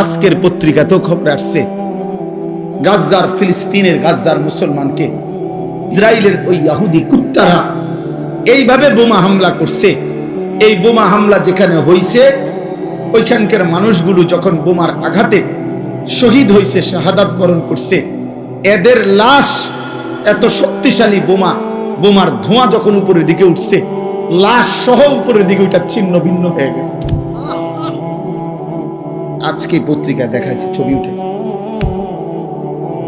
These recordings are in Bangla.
আজকের পত্রিকাতেও খবর আসছে। গাজ্জার ফিলিস্তিনের গাজ্জার মুসলমানকে ইসরায়েলের ওই ইয়াহুদি কুত্তারা এইভাবে বোমা হামলা করছে। এই বোমা হামলা যেখানে হইছে, ওইখানকার মানুষগুলো যখন বোমার আঘাতে শহীদ হয়েছে শাহাদাত বরণ করছে, এদের লাশ, এত শক্তিশালী বোমা, বোমার ধোঁয়া যখন উপরের দিকে উঠছে, লাশ সহ উপরের দিকে ওইটা ছিন্ন ভিন্ন হয়ে গেছে। আজকে পত্রিকায় দেখাইছে, ছবি উঠেছে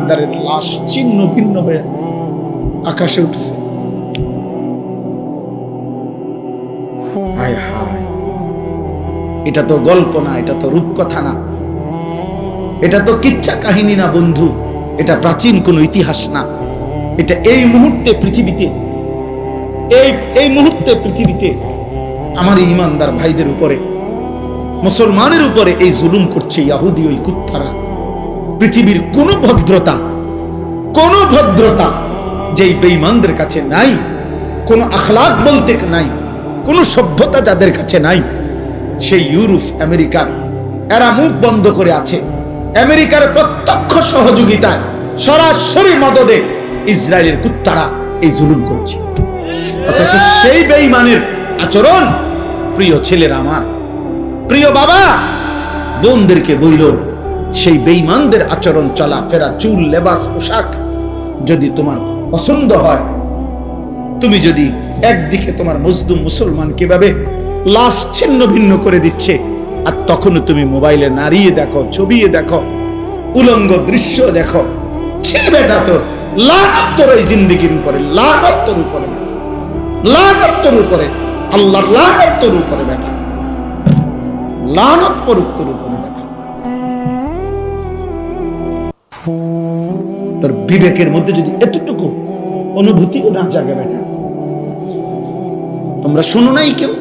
তাদের লাশ ছিন্ন ভিন্ন হয়ে আকাশে উঠছে। এটা তো গল্প না, এটা তো রূপকথা না। এটা তো কিচ্ছা কাহিনী না, বন্ধু। এটা প্রাচীন কোনো ইতিহাস না। এটা এই মুহূর্তে পৃথিবীতে, এই এই মুহূর্তে পৃথিবীতে আমার ইমানদার ভাইদের উপরে মুসলমানের উপরে এই জুলুম করছে ইয়াহুদি ওই কুত্তারা। পৃথিবীর কোন ভদ্রতা কোন ভদ্রতা যেই বেঈমানদের কাছে নাই, কোন আখলাক বলতে নাই, কোন সভ্যতা যাদের কাছে নাই, সেই ইউরোপ, আমেরিকার, এরা মুখ বন্ধ করে আছে। আমেরিকার প্রত্যক্ষ সহযোগিতায় সরাসরি মদদে ইসরায়েলের কুত্তারা এই জুলুম করছে। অথচ সেই বেঈমানের আচরণ প্রিয় ছেলেরা আমার। প্রিয় বাবা, বোনদেরকে বইল, সেই বেঈমানদের আচরণ চলাফেরা চুল, লেবাস, পোশাক যদি তোমার পছন্দ হয়, তুমি যদি একদিকে তোমার মজদুম মুসলমান কীভাবে লাশ ছিন্ন ভিন্ন করে দিচ্ছে, আর তখনও তুমি মোবাইলে নাড়িয়ে দেখো, ছবিয়ে দেখো, উলঙ্গ দৃশ্য দেখো, ছি বেটা তো লানত তোর এই জিন্দিগির উপরে লানত তোর উপরে। লানত উপরে, আল্লাহ লানত তোর উপরে বেটা লানত পড়ুক তোর উপরে। তোর বিবেকের মধ্যে যদি এতটুকু অনুভূতিও না জাগে বেটা, তোমরা শুনো নাই কেউ?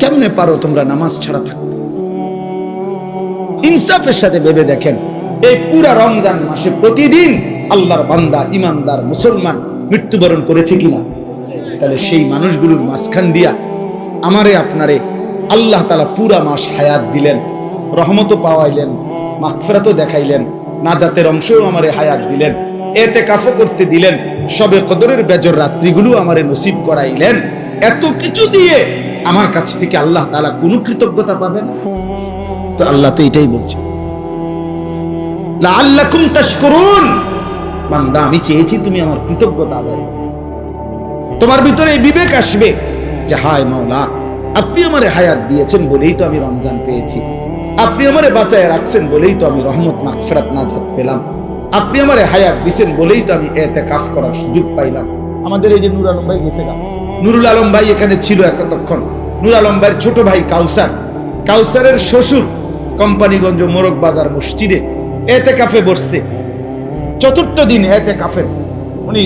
কেমনে পারো তোমরা নামাজ ছাড়া থাকতে? ইনসাফের সাথে ভেবে দেখেন, এই পুরা রমজান মাসে প্রতিদিন আল্লাহর বান্দা ইমানদার মুসলমান মৃত্যুবরণ করেছে কিনা? তাহলে সেই মানুষগুলোর মাঝখান দিয়া আমারে, আপনারে আল্লাহ তালা পুরা মাস হায়াত দিলেন, রহমতও পাওয়াইলেন, মাগফিরাতও দেখাইলেন, নাজাতের অংশও আমারে হায়াত দিলেন এতে কাফো করতে দিলেন, সবে কদরের বেজর রাত্রিগুলো আমারে নসিব করাইলেন। এত কিছু দিয়ে আমার কাছ থেকে আল্লাহ তালা কোনো কৃতজ্ঞতা পাবেন? তো আল্লাহ তো এটাই বলছে। লাআল্লাকুম তাশকুরুন। বান্দা, আমি চেয়েছি তুমি আমার কৃতজ্ঞতা তোমার ভিতরে এই বিবেক আসবে যে, হায় মাওলা আপনি আমারে হায়াত দিয়েছেন বলেই তো আমি রমজান পেয়েছি। আপনি আমারে বাঁচায় রাখছেন বলেই তো আমি রহমত মাগফিরাত নাজাত পেলাম। আপনি আমারে হায়াত দিছেন বলেই তো আমি এতে কাফ করার সুযোগ পাইলাম। আমাদের এই যে নুর আলম ভাই গেছে নুরুল আলম ভাই এখানে ছিল এতক্ষণ। নুর আলম ভাইয়ের ছোট ভাই কাউসার। কাউসারের শ্বশুর কোম্পানিগঞ্জ মোরগ বাজার মসজিদে এতে কাফে বসছে। চতুর্থ দিন এতে কাফে উনি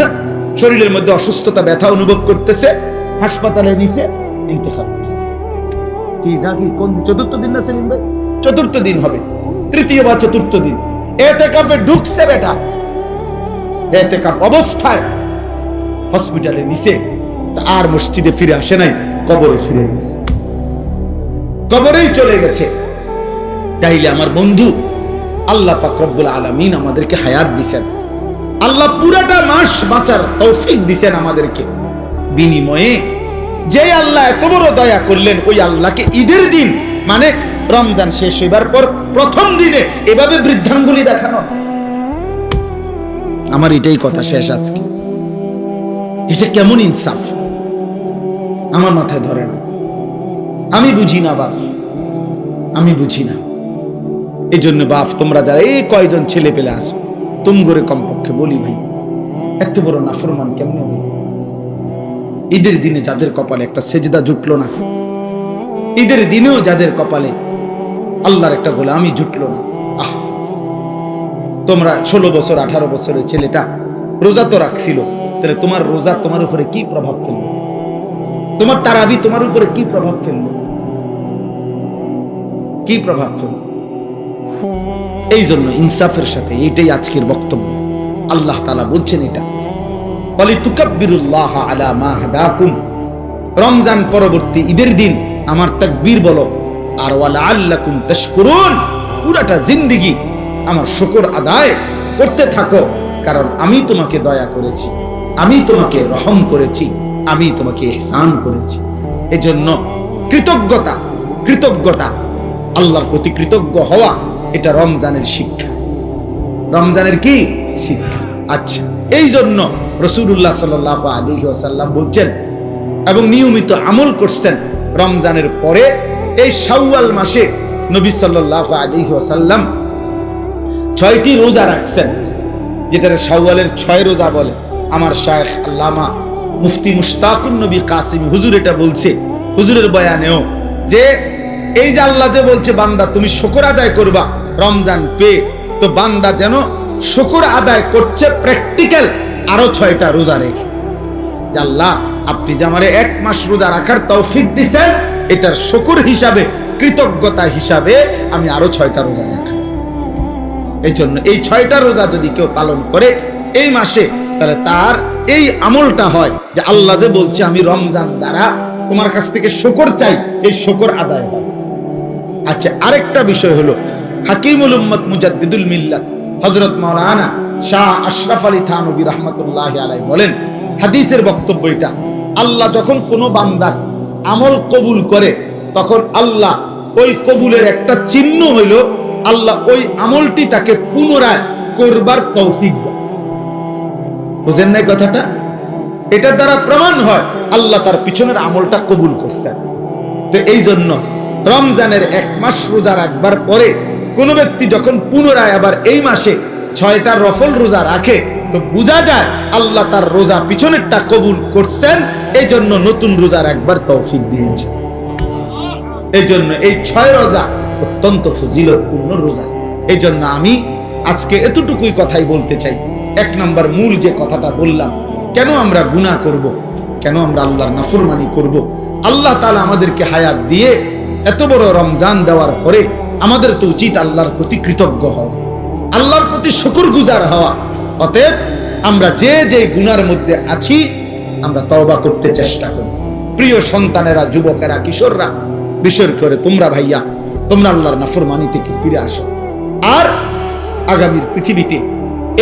শরীরের মধ্যে অসুস্থতা ব্যথা অনুভব করতেছে। হাসপাতালে নিছে। করছে। কি নাকি কোন চতুর্থ দিন না সেলিম ভাই? চতুর্থ দিন হবে। তৃতীয় বা চতুর্থ দিন। এতে কাফে ঢুকছে বেটা। এতে কাপ অবস্থায় হসপিটালে নিছে। আর মসজিদে ফিরে আসে নাই কবরে ফিরে গেছে কবরেই চলে গেছে। তাইলে আমার বন্ধু আল্লাহ পাক রব্বুল আলামিন আমাদেরকে হায়াত দিছেন। আল্লাহ পুরাটা মাস বাঁচার তৌফিক দিছেন আমাদেরকে। বিনিময়ে যে আল্লাহ এত বড় দয়া করলেন, ওই আল্লাহকে ঈদের দিন মানে রমজান শেষ হইবার পর প্রথম দিনে এভাবে বৃদ্ধাঙ্গুলি দেখানো। আমার এটাই কথা শেষ আজকে। এটা কেমন ইনসাফ? আমার মাথায় ধরে না। আমি বুঝি না, বাপ। আমি বুঝি না। এই জন্য বাপ, তোমরা যারা, এই কয়জন ছেলে পেলে আসো তুম করে কমপক্ষে বলি ভাই, এত বড় নাফরমান কেমন হবে? ঈদের দিনে যাদের কপালে একটা সেজদা জুটলো না, ঈদের দিনেও যাদের কপালে আল্লাহর একটা গোলামি জুটলো না, আহ! তোমরা ষোলো বছর, আঠারো বছরের ছেলেটা রোজা তো রাখছিল, তাহলে তোমার রোজা তোমার উপরে কি প্রভাব ফেলবে তোমার তারাবি তোমার উপরে কি প্রভাব ফেলবে কি প্রভাব ফেলবে এই জন্য ইনসাফের সাথে এটাই আজকের বক্তব্য। আল্লাহ তালা বলছেন এটা। রমজান পরবর্তী ঈদের দিন আমার তাকবীর বলো, আর ওয়ালা আল্লাকুম পুরাটা জিন্দিগি আমার শুকর আদায় করতে থাকো, কারণ আমি তোমাকে দয়া করেছি, আমি তোমাকে রহম করেছি, আমি তোমাকে এহসান করেছি। এজন্য কৃতজ্ঞতা কৃতজ্ঞতা, আল্লাহর প্রতি কৃতজ্ঞ হওয়া, এটা রমজানের শিক্ষা। রমজানের কি? শিক্ষা। আচ্ছা এই জন্য রসুল্লাহ সাল আলী ওসাল্লাম বলছেন এবং নিয়মিত আমল করছেন রমজানের পরে এই শাওয়াল মাসে নবী সাল্লাহ আলী ওসাল্লাম ছয়টি রোজা রাখছেন যেটারে শাওয়ালের ছয় রোজা বলে। আমার শায়েখ আল্লামা মুফতি মুশতাকুন নবী কাসিম হুজুর এটা বলছে, হুজুরের বয়ানেও যে এই যে আল্লাহ যে বলছে, বান্দা তুমি শকর আদায় করবা, রমজান পেয়ে তো বান্দা যেন শুকর আদায় করছে প্র্যাকটিক্যাল আরও ছয়টা রোজা রেখে। আল্লাহ, আপনি যে আমারে এক মাস রোজা রাখার তৌফিক দিছেন, এটার শুকর হিসাবে, কৃতজ্ঞতা হিসাবে আমি আরও ছয়টা রোজা রাখলাম এই জন্য এই ছয়টা রোজা যদি কেউ পালন করে, এই মাসে তাহলে তার এই আমলটা হয় যে আল্লাহ যে বলছে, আমি রমজান দ্বারা তোমার কাছ থেকে শকর চাই, এই শকর আদায় হয় আচ্ছা আরেকটা বিষয় হলো, হাকিমুল উম্মত মুজাদ্দিদুল মিল্লাত। হযরত মাওলানা শাহ আশরাফ আলী থানবী রহমতুল্লাহ আলাই বলেন, হাদিসের বক্তব্য এটা। আল্লাহ যখন কোনো বান্দার আমল কবুল করে, তখন আল্লাহ ওই কবুলের একটা চিহ্ন হইল, আল্লাহ ওই আমলটি তাকে পুনরায় করবার তৌফিক বুঝেন নাই কথাটা? এটার দ্বারা প্রমাণ হয়, আল্লাহ তার পিছনের আমলটা কবুল করছেন। তো এই জন্য রমজানের এক মাস রোজা রাখবার পরে কোন ব্যক্তি যখন পুনরায় আবার এই মাসে ছয়টা রফল রোজা রাখে, তো বোঝা যায় আল্লাহ তার রোজা পিছনেরটা কবুল করছেন এই জন্য নতুন রোজার একবার তৌফিক দিয়েছে এই জন্য এই ছয় রোজা অত্যন্ত ফজিলতপূর্ণ রোজা এই জন্য আমি আজকে এতটুকুই কথাই বলতে চাই এক নাম্বার মূল যে কথাটা বললাম, কেন আমরা গুনাহ করব। কেন আমরা আল্লাহর নাফরমানি করব। আল্লাহ তালা আমাদেরকে হায়াত দিয়ে এত বড় রমজান দেওয়ার পরে আমাদের তো উচিত আল্লাহর প্রতি কৃতজ্ঞ হওয়া, আল্লাহর প্রতি শুকুর গুজার হওয়া। অতএব আমরা যে যে গুনার মধ্যে আছি, আমরা তওবা করতে চেষ্টা করি। প্রিয় সন্তানেরা, যুবকেরা, কিশোররা, বিশেষ করে তোমরা ভাইয়া, তোমরা আল্লাহর নাফরমানি থেকে ফিরে আসো? আর আগামীর পৃথিবীতে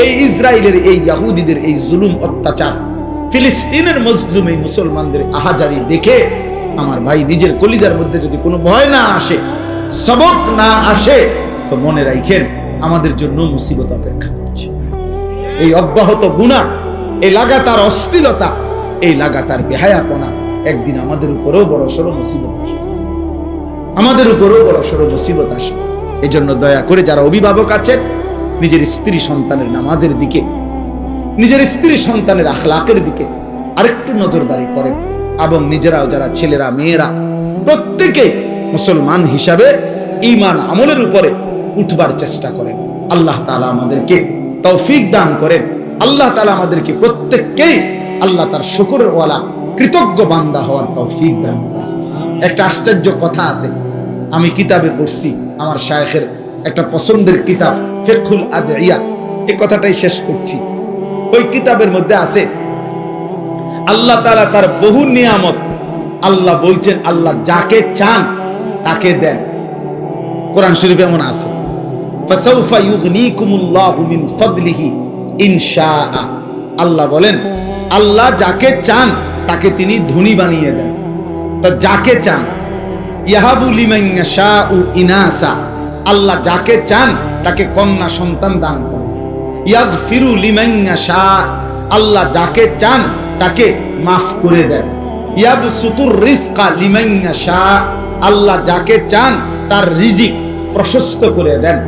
এই ইসরায়েলের, এই ইয়াহুদিদের এই জুলুম অত্যাচার, ফিলিস্তিনের মজলুম এই মুসলমানদের আহাজারি দেখে আমার ভাই নিজের কলিজার মধ্যে যদি কোনো ভয় না আসে সবক না আসে, তো মনে রাখেন আমাদের জন্য মুসিবত অপেক্ষা করছে। এই অব্যাহত গুণা, এই লাগাতার অস্থিরতা এই লাগাতার বেহায়াপনা একদিন আমাদের উপরেও বড় সড়ো মুসিবত আসে আমাদের উপরেও বড় সড়ো মুসিবত আসে এই জন্য দয়া করে যারা অভিভাবক আছেন, নিজের স্ত্রী সন্তানের নামাজের দিকে, নিজের স্ত্রী সন্তানের আখলাকের দিকে আরেকটু নজরদারি করেন এবং নিজেরাও যারা ছেলেরা, মেয়েরা, প্রত্যেকে মুসলমান হিসাবে ইমান আমলের উপরে উঠবার চেষ্টা করেন। আল্লাহ তালা আমাদেরকে তৌফিক দান করেন। আল্লাহ তালা আমাদেরকে প্রত্যেককেই আল্লাহ তার শুকুরের ওয়ালা, কৃতজ্ঞ বান্দা হওয়ার তৌফিক দান করেন। একটা আশ্চর্য কথা আছে। আমি কিতাবে পড়ছি, আমার শায়েখের একটা পছন্দের কিতাব ফেকুল আদিয়া এই কথাটাই শেষ করছি। ওই কিতাবের মধ্যে আছে, আল্লাহ তালা তার বহু নিয়ামত। আল্লাহ বলছেন, আল্লাহ যাকে চান তাকে দেন। কোরআন শরীফ এমন আছে মিন ফাদলিহি আল্লাহ বলেন, আল্লাহ যাকে চান, তাকে তিনি ধনী বানিয়ে দেন। তা যাকে চান? ইয়াহাবু লিমান ইনাসা। আল্লাহ যাকে চান, তাকে কন্যা সন্তান দান করেন। ইয়াগফিরু লিমান ইয়াশা। আল্লাহ যাকে চান, তাকে মাফ করে দেন। ইয়াব সুতুর রিজকা লিমান ইয়াশা। আল্লাহ যাকে চান তার রিজিক প্রশস্ত করে দেন।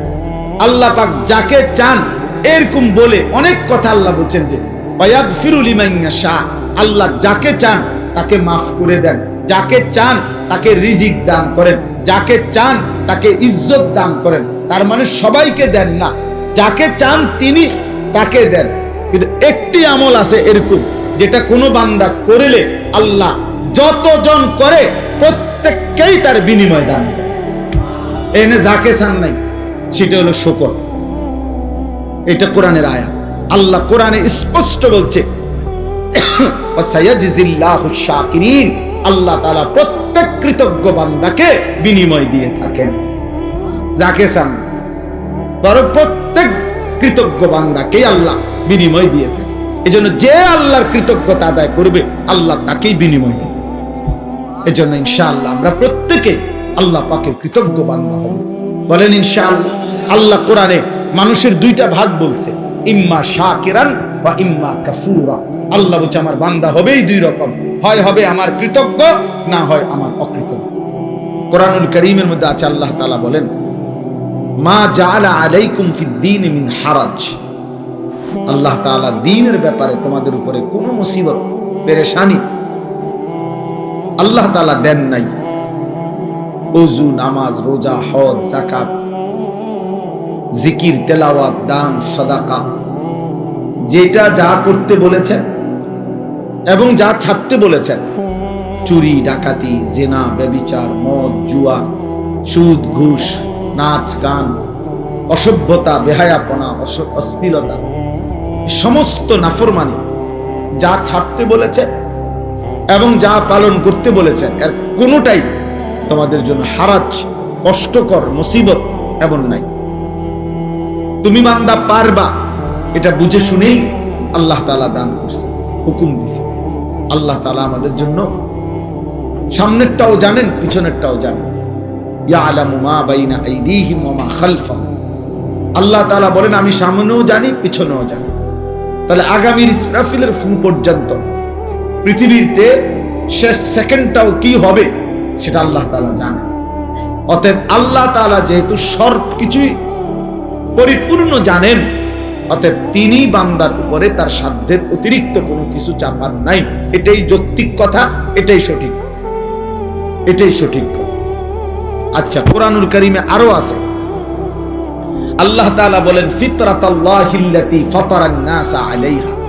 আল্লাহ পাক যাকে চান এরকম বলে অনেক কথা আল্লাহ বলছেন যে, ওয়াগফিরু লিমান ইয়াশা আল্লাহ যাকে চান তাকে মাফ করে দেন। যাকে চান তাকে রিজিক দান করেন। যাকে চান তাকে ইজ্জত দান করেন। তার মানে সবাইকে দেন না। যাকে চান তিনি তাকে দেন। কিন্তু একটি আমল আছে এরকম, যেটা কোনো বান্দা করলে আল্লাহ যতজন করে প্রত্যেককেই তার বিনিময় দান। এনে যাকে চান নাই, সেটা হলো শকর। এটা কোরআনের আয়াত। আল্লাহ কোরআনে স্পষ্ট বলছে আল্লাহ তালা প্রত্যেক প্রত্যেক কৃতজ্ঞ বান্দাকে বিনিময় দিয়ে থাকেন। যাকে চান না প্রত্যেক কৃতজ্ঞ বান্দাকে আল্লাহ বিনিময় দিয়ে থাকে। এজন্য যে আল্লাহর কৃতজ্ঞতা আদায় করবে, আল্লাহ তাকেই বিনিময় দেবে। এজন্য ইনশাআল্লাহ আমরা প্রত্যেকে আল্লাহ পাকের কৃতজ্ঞ বান্দা হব। বলেন ইনশাআল্লাহ, আল্লাহ কোরআনে মানুষের দুইটা ভাগ বলছে, ইম্মা শাকিরান বা ইম্মা কাফুরা। আল্লাহ বলছে, আমার বান্দা হবেই দুই রকম, হয় হবে আমার কৃতজ্ঞ, না হয় আমার অকৃতজ্ঞ। কোরআনুল করিমের মধ্যে আছে, আল্লাহ তাআলা বলেন, মা জাআলা আলাইকুম ফিদ্দিন মিন হারাজ। আল্লাহ তাআলা দিনের ব্যাপারে তোমাদের উপরে কোনো মুসিবত, পেরেশানি আল্লাহ তাআলা দেন নাই। ওযু, নামাজ, রোজা, হজ, যাকাত, জিকির, তেলাওয়াত, দান, সাদাকা, যেটা যা করতে বলেছেন এবং যা ছাড়তে বলেছেন, চুরি, ডাকাতি, জেনা, ব্যবিচার, মদ, জুয়া, সুদ, ঘুষ, নাচ, গান, অসভ্যতা, বেহায়াপনা, অস- অশ্লীলতা সমস্ত নাফরমানি যা ছাড়তে বলেছেন এবং যা পালন করতে বলেছেন, এর কোনোটাই তোমাদের জন্য হারাজ, কষ্টকর, মুসিবত এমন নাই। তুমি বান্দা পারবা, এটা বুঝে শুনেই আল্লাহ তাআলা দান করছে, হুকুম দিছে। আল্লাহ তাআলা আমাদের জন্য সামনেরটাও জানেন, পিছনেরটাও জানেন। আল্লাহ তাআলা বলেন, আমি সামনেও জানি, পিছনেও জানি। তাহলে আগামীর ইসরাফিলের ফু পর্যন্ত পৃথিবীতে শেষ সেকেন্ডটাও কি হবে, সেটা আল্লাহ তালা জানে। অতএব আল্লাহ তাআলা যেহেতু সব কিছুই পরিপূর্ণ জানেন, অতএব তিনি বান্দার উপরে তার সাধ্যের অতিরিক্ত কোনো কিছু চাপার নাই। এটাই যৌক্তিক কথা, এটাই সঠিক এটাই সঠিক কথা। আচ্ছা কোরআনুল করিমে আরও আছে। আল্লাহ তাআলা বলেন, ফিতরাতাল্লাহিল্লাতী ফাতারান নাসা আলাইহা।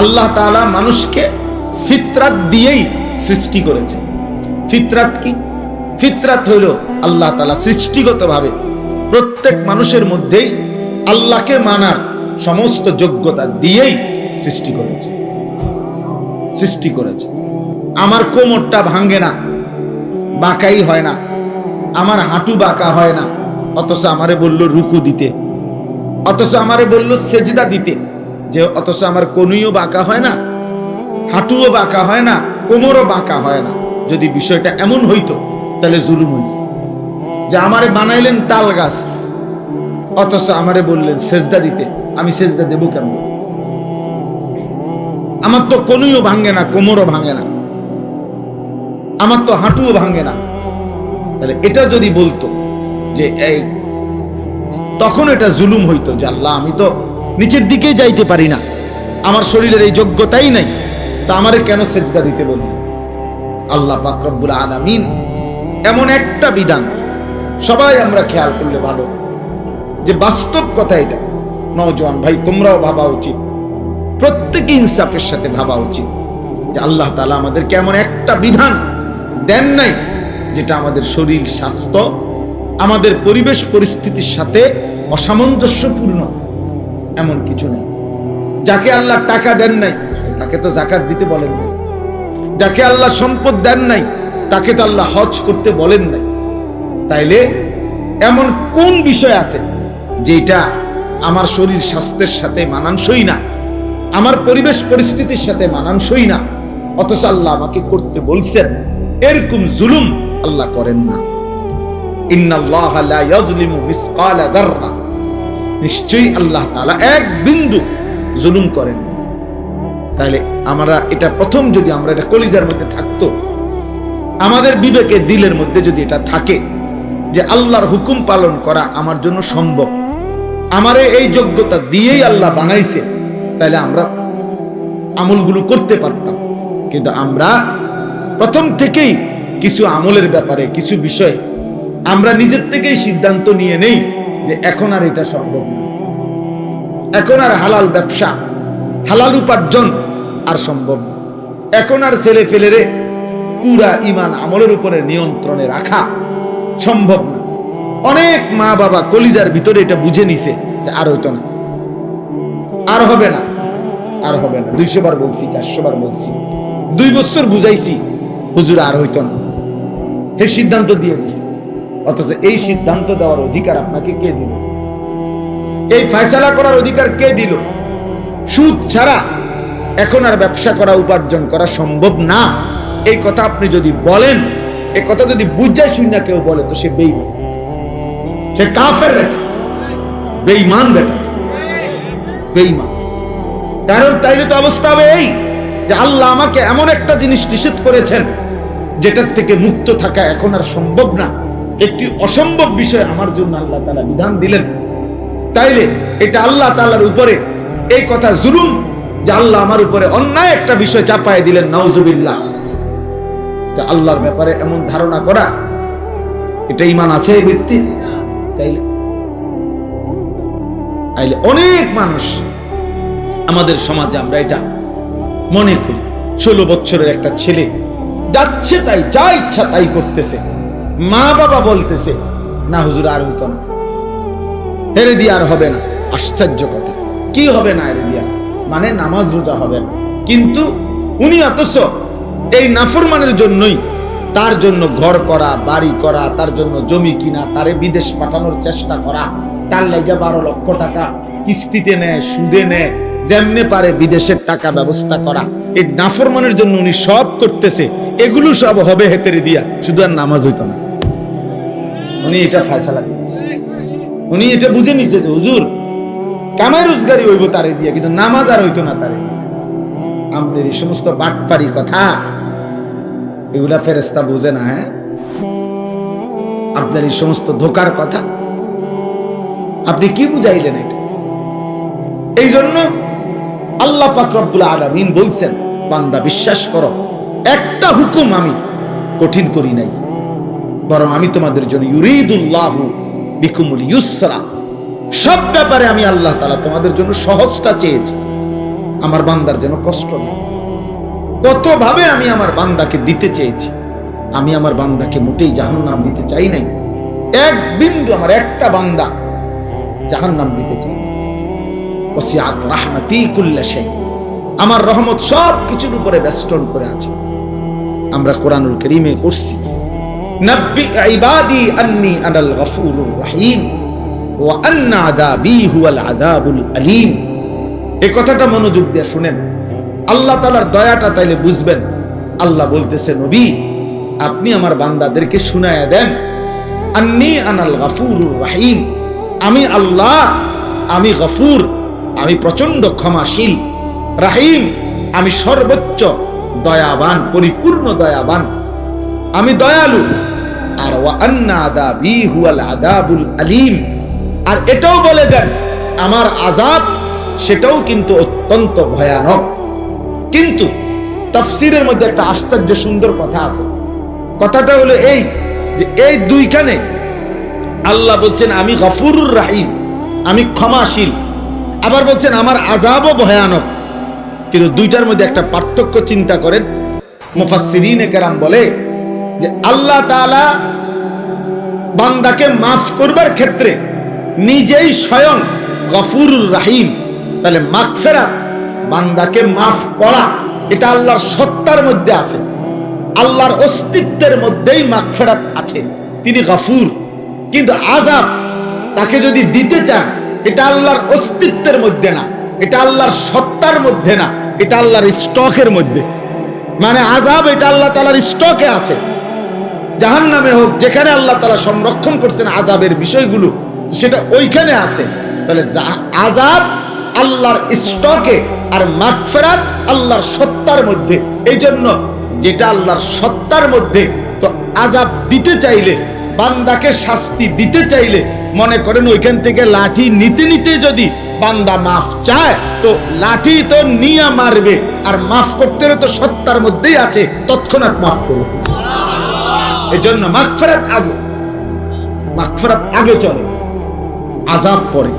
আল্লাহ তালা মানুষকে ফিতরাত দিয়েই সৃষ্টি করেছে। ফিতরাত কি? ফিতরাত হইল আল্লাহ তাআলা সৃষ্টিগতভাবে প্রত্যেক মানুষের মধ্যেই আল্লাহকে মানার সমস্ত যোগ্যতা দিয়েই সৃষ্টি করেছে। সৃষ্টি করেছে। আমার কোমরটা ভাঙ্গে না, বাঁকাই হয় না, আমার হাঁটু বাঁকা হয় না, অথচ আমারে বলল রুকু দিতে, অথচ আমারে বলল সেজদা দিতে। যে অথচ আমার কনুইও বাঁকা হয় না, হাঁটুও বাঁকা হয় না, কোমরও বাঁকা হয় না। যদি বিষয়টা এমন হইতো, তাহলে জুলুম হইত। যে আমারে বানাইলেন তাল গাছ, অথচ আমারে বললেন সেজদা দিতে, আমি সেজদা দেব কেন আমার তো কনুইও ভাঙে না, কোমরও ভাঙে না। আমার তো হাঁটুও ভাঙে না। তাহলে এটা যদি বলতো যে এই, তখন এটা জুলুম হইতো যে আল্লাহ, আমি তো নিচের দিকেই যাইতে পারি না। আমার শরীরের এই যোগ্যতাই নাই, তা আমারে কেন সেজদা দিতে বলল আল্লাহ পাক রব্বুল আলামিন এমন একটা বিধান সবাই আমরা খেয়াল করলে ভালো। যে বাস্তব কথা এটা। নওজোয়ান ভাই, তোমরাও ভাবা উচিত। প্রত্যেকে ইনসাফের সাথে ভাবা উচিত যে আল্লাহ তালা আমাদেরকে এমন একটা বিধান দেন নাই যেটা আমাদের শরীর, স্বাস্থ্য, আমাদের পরিবেশ পরিস্থিতির সাথে অসামঞ্জস্যপূর্ণ। এমন কিছু নেই। যাকে আল্লাহ টাকা দেন নাই, তাকে তো জাকাত দিতে বলেন নাই। যাকে আল্লাহ সম্পদ দেন নাই, তাকে তো আল্লাহ হজ করতে বলেন নাই। তাইলে এমন কোন বিষয় আছে যেটা আমার শরীর স্বাস্থ্যের সাথে মানানসই না, আমার পরিবেশ পরিস্থিতির সাথে মানানসই না, অথচ আল্লাহ আমাকে করতে বলছেন, এরকম জুলুম আল্লাহ করেন না। ইন্নাল্লাহ লা ইয়াজলিমু মিসকালা দাররা। নিশ্চয়ই আল্লাহ তাআলা এক বিন্দু জুলুম করেন। তাহলে আমরা এটা প্রথম যদি আমরা এটা কলিজার মধ্যে থাকতো, আমাদের বিবেকে দিলের মধ্যে যদি এটা থাকে, যে আল্লাহর হুকুম পালন করা আমার জন্য সম্ভব, আমারে এই যোগ্যতা দিয়েই আল্লাহ বানাইছে, তাহলে আমরা আমলগুলো করতে পারতাম। কিন্তু আমরা প্রথম থেকেই কিছু আমলের ব্যাপারে, কিছু বিষয় আমরা নিজের থেকেই সিদ্ধান্ত নিয়ে নেই। যে এখন আর এটা সম্ভব না। এখন আর হালাল ব্যবসা, হালাল উপার্জন আর সম্ভব না। এখন আর ছেলে ফেলেরে পুরা ইমান আমলের উপরে নিয়ন্ত্রণে রাখা সম্ভব না। অনেক মা বাবা কলিজার ভিতরে এটা বুঝে নিছে যে আর হইতো না। আর হবে না, আর হবে না। দুইশো বার বলছি, চারশো বার বলছি। দুই বছর বুঝাইছি, হুজুর আর হইতো না। হে সিদ্ধান্ত দিয়ে দিছে। অথচ এই সিদ্ধান্ত দেওয়ার অধিকার আপনাকে কে দিল? এই ফয়সালা করার অধিকার কে দিল? সুদ ছাড়া এখন আর ব্যবসা করা, উপার্জন করা সম্ভব না। এই কথা আপনি যদি বলেন, এই কথা যদি বুঝায় শুনে কেউ বলে, তো সে বেইমান সে কাফের বেটা বেইমান বেটা বেইমান কারণ তাইলে তো অবস্থা হবে এই, যে আল্লাহ আমাকে এমন একটা জিনিস নিষেধ করেছেন, যেটার থেকে মুক্ত থাকা এখন আর সম্ভব না। একটি অসম্ভব বিষয় আমার জন্য আল্লাহ তালা বিধান দিলেন। তাইলে এটা আল্লাহ তালার উপরে এই কথা জুলুম যে আল্লাহ আমার উপরে অন্যায় একটা বিষয় চাপায় দিলেন, নাউজুবিল্লাহ। যে আল্লাহর ব্যাপারে এমন ধারণা করা, এটা ইমান আছে এই ব্যক্তি? তাইলে তাইলে অনেক মানুষ আমাদের সমাজে আমরা এটা মনে করি। ষোলো বছরের একটা ছেলে যাচ্ছে তাই, যা ইচ্ছা তাই করতেছে। মা বাবা বলতেছে, না হুজুর, আর হইতো না। হেরে দিয়ে আর হবে না। আশ্চর্য কথা। কি হবে না হেরে দিয়া মানে নামাজ রোজা হবে না। কিন্তু উনি অথচ এই নাফরমানের জন্যই তার জন্য ঘর করা, বাড়ি করা, তার জন্য জমি কিনা, তারে বিদেশ পাঠানোর চেষ্টা করা, তার লাগে বারো লক্ষ টাকা কিস্তিতে নেয়, সুদে নেয়, যেমনে পারে বিদেশের টাকা ব্যবস্থা করা। এই নাফরমানের জন্য উনি সব করতেছে। এগুলো সব হবে হেতেরে দিয়া। শুধু আর নামাজ হইতো না। উনি এটা ফায়সালা উনি এটা বুঝে নিছে যে, হুজুর, কামাই রোজগারি হইব তারে দিয়া, কিন্তু নামাজ আর হইতো না তারে আমাদের এই সমস্ত বাটপারি কথা, এগুলা ফেরেস্তা বুঝে না হ্যাঁ? আপনার এই সমস্ত ধোকার কথা, আপনি কি বুঝাইলেন এটা? এই জন্য আল্লাহ পাক রব্বুল আলামিন বলছেন, বান্দা, বিশ্বাস করো, একটা হুকুম আমি কঠিন করি নাই। বরং আমি তোমাদের জন্য ইউরিদুল্লাহু বিকুমুল ইউসরা। সব ব্যাপারে আমি আল্লাহ তালা তোমাদের জন্য সহজটা চেয়েছি। আমার বান্দার যেন কষ্ট নেই কতভাবে আমি আমার বান্দাকে দিতে চেয়েছি, আমি আমার বান্দাকে মোটেই জাহান নাম দিতে চাই নাই। এক বিন্দু আমার একটা বান্দা জাহান নাম দিতে চাই না। ওসিয়াত রাহমাতি কুল্লা শাই আমার রহমত সব কিছুর উপরে বেষ্টন করে আছে। আমরা কোরআনুল করিমে করছি এই কথাটা মনোযোগ দিয়ে দয়াটা তাইলে বুঝবেন। আল্লাহ বলতেছে, নবী, আপনি আমার বান্দাদেরকে শুনায়া দেন। আন্নি আনাল গাফুরুর রাহিম। আমি আল্লাহ, আমি গফুর, আমি প্রচণ্ড ক্ষমাশীল। রাহিম, আমি সর্বোচ্চ দয়াবান, পরিপূর্ণ দয়াবান। আমি দয়ালু। আর আদাবুল আলিম। আর এটাও বলে দেন, আমার আজাব সেটাও কিন্তু অত্যন্ত ভয়ানক। কিন্তু তফসিরের মধ্যে একটা আশ্চর্য সুন্দর কথা আছে। কথাটা হলো এই যে এই দুইখানে আল্লাহ বলছেন, আমি গফুরুর রাহিম, আমি ক্ষমাশীল। আবার বলছেন, আমার আজাবও ভয়ানক। কিন্তু দুইটার মধ্যে একটা পার্থক্য চিন্তা করেন। মুফাসসিরিন কেরাম বলে যে আল্লাহ তাআলা বান্দাকে মাফ করবার ক্ষেত্রে নিজেই স্বয়ং গফুরুর রাহিম। তাহলে মাগফেরাত বান্দাকে মাফ করা, এটা আল্লাহর সত্তার মধ্যে আছে। আল্লাহর অস্তিত্বের মধ্যেই মাগফেরাত আছে। তিনি গফুর। কিন্তু আজাব তাকে যদি দিতে চান, এটা আল্লাহর অস্তিত্বের মধ্যে না। এটা আল্লাহর সত্তার মধ্যে না। এটা আল্লাহর স্টকের মধ্যে। মানে আজাব এটা আল্লাহ তালার স্টকে আছে। জাহান নামে হোক, যেখানে আল্লাহ তালা সংরক্ষণ করছেন আজাবের বিষয়গুলো, সেটা ওইখানে আছে। তাহলে আজাব আল্লাহর স্টকে আর মাগফেরাত আল্লাহর সত্তার মধ্যে। এই জন্য যেটা আল্লাহর সত্তার মধ্যে, তো আজাব দিতে চাইলে, বান্দাকে শাস্তি দিতে চাইলে, মনে করেন ওইখান থেকে লাঠি নিতে নিতে যদি বান্দা মাফ চায়, তো লাঠি তো নিয়ে মারবে, আর মাফ করতে তো সত্তার মধ্যেই আছে, তৎক্ষণাৎ মাফ করবে। এই জন্য মাগফেরাত আগে মাগফেরাত আগে চলে আজাব পরে।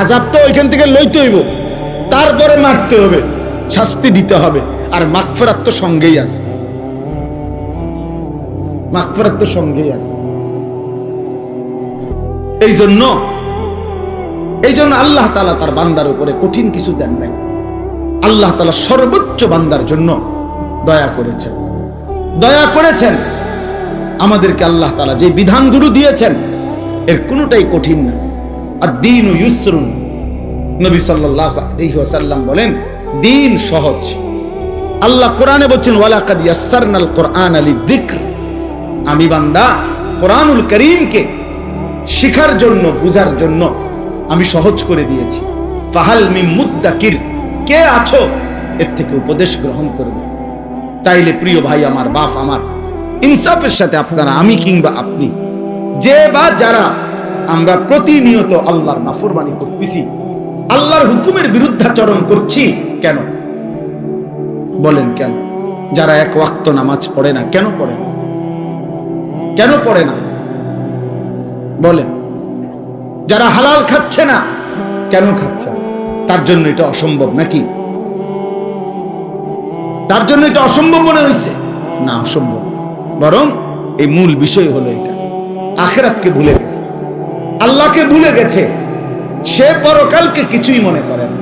আজাব তো ওইখান থেকে লইতে হইব তারপরে মারতে হবে, শাস্তি দিতে হবে, আর মাগফেরাত তো সঙ্গেই আছে। মাগফেরাত তো সঙ্গেই আছে। এই জন্য এই জন্য আল্লাহ তালা তার বান্দার উপরে কঠিন কিছু দেন নাই। আল্লাহ তালা সর্বোচ্চ বান্দার জন্য দয়া করেছেন। দয়া করেছেন। আমাদেরকে আল্লাহ তালা যে বিধানগুলো দিয়েছেন, এর কোনোটাই কঠিন না। আর দিন ও ইউসরুন নবী সাল্লাহ বলেন, দিন সহজ। আল্লাহ কোরআনে বলছেন, ওয়ালাকাদ ইয়াসসারনাল কোরআন আলী দিক্র আমি বান্দা, কোরআনুল করিমকে শিখার জন্য, বুঝার জন্য আমি সহজ করে দিয়েছি। ফাহাল মি মুদ্দাকির। কে আছো? এর থেকে উপদেশ গ্রহণ করবে। তাইলে প্রিয় ভাই, আমার বাপ আমার ইনসাফের সাথে আপনারা, আমি কিংবা আপনি, যে বা যারা আমরা প্রতিনিয়ত আল্লাহর নাফরমানি করতেছি, আল্লাহর হুকুমের বিরুদ্ধাচরণ করছি, কেন? বলেন কেন? যারা এক ওয়াক্ত নামাজ পড়ে না, কেন পড়ে না? কেন পড়ে না? বলেন। যারা হালাল খাচ্ছে না, কেন খাচ্ছে তার জন্য এটা অসম্ভব নাকি? তার জন্য এটা অসম্ভব মনে হয়েছে? না, অসম্ভব। বরং এই মূল বিষয় হলো এটা। আখেরাতকে ভুলে গেছে। আল্লাহকে ভুলে গেছে। সে পরকালকে কিছুই মনে করে না।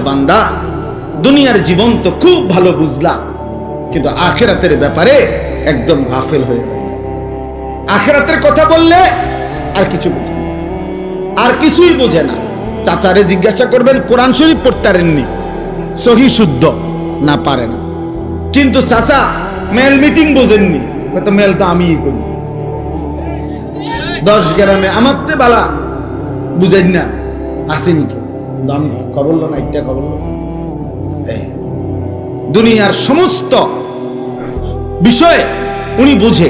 বান্দা, দুনিয়ার জীবন তো খুব ভালো বুঝলা কিন্তু আখেরাতের ব্যাপারে একদম হয়ে কথা বললে আর কিছু বোঝে আর কিছুই বোঝে না। চাচারে জিজ্ঞাসা করবেন কোরআন শরীফ পড়তে পারেননি। সহি শুদ্ধ না পারে না। কিন্তু চাচা মেল মিটিং বোঝেননি। তো মেল তো আমিই করি। দশ গ্রামে আমার তে বালা বুঝেন না আসেনি কিন্তু আমি খবর লো না একটা খবর লো। এই, দুনিয়ার সমস্ত বিষয়ে উনি বুঝে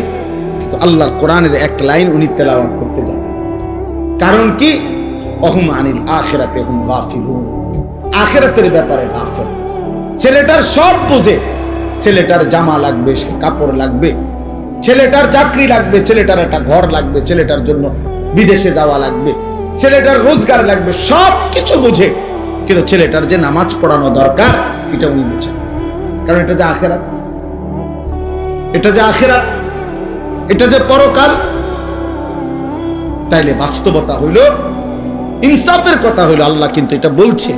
কিন্তু আল্লাহর কোরআনের এক লাইন উনি তেলাওয়াত করতে যান। কারণ কি? অহুম আনিল আখেরাতে হুম গাফিলুন। আখেরাতের ব্যাপারে গাফেল। ছেলেটার সব বোঝে। ছেলেটার জামা লাগবে কাপড় লাগবে। ছেলেটার চাকরি লাগবে, ছেলেটার একটা ঘর লাগবে, ছেলেটার জন্য বিদেশে যাওয়া লাগবে। ছেলেটার রোজগার লাগবে, সব কিছু বুঝে। কিন্তু ছেলেটার যে নামাজ পড়ানো দরকার, এটা উনি বুঝেন কারণ এটা যে আখেরাত। এটা যে আখেরাত। এটা যে পরকাল। তাইলে বাস্তবতা হইল ইনসাফের কথা হইল, আল্লাহ কিন্তু এটা বলছে।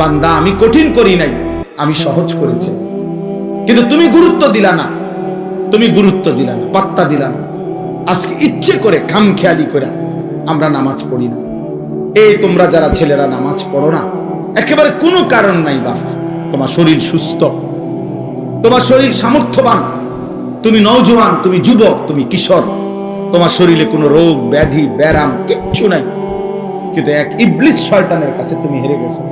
বান্দা, আমি কঠিন করি নাই, আমি সহজ করেছি। কিন্তু তুমি গুরুত্ব দিলা না, তুমি গুরুত্ব দিলা না, পাত্তা দিলা না। আজকে ইচ্ছে করে খামখেয়ালি করে আমরা নামাজ পড়ি না। এই তোমরা যারা ছেলেরা নামাজ পড়ো না, একেবারে কোনো কারণ নাই বাপ। তোমার শরীর সুস্থ, তোমার শরীর সামর্থ্যবান, তুমি নওজোয়ান, তুমি যুবক, তুমি কিশোর, তোমার শরীরে কোনো রোগ, ব্যাধি ব্যারাম কিচ্ছু নাই। কিন্তু এক ইবলিস শয়তানের কাছে তুমি হেরে গেছো।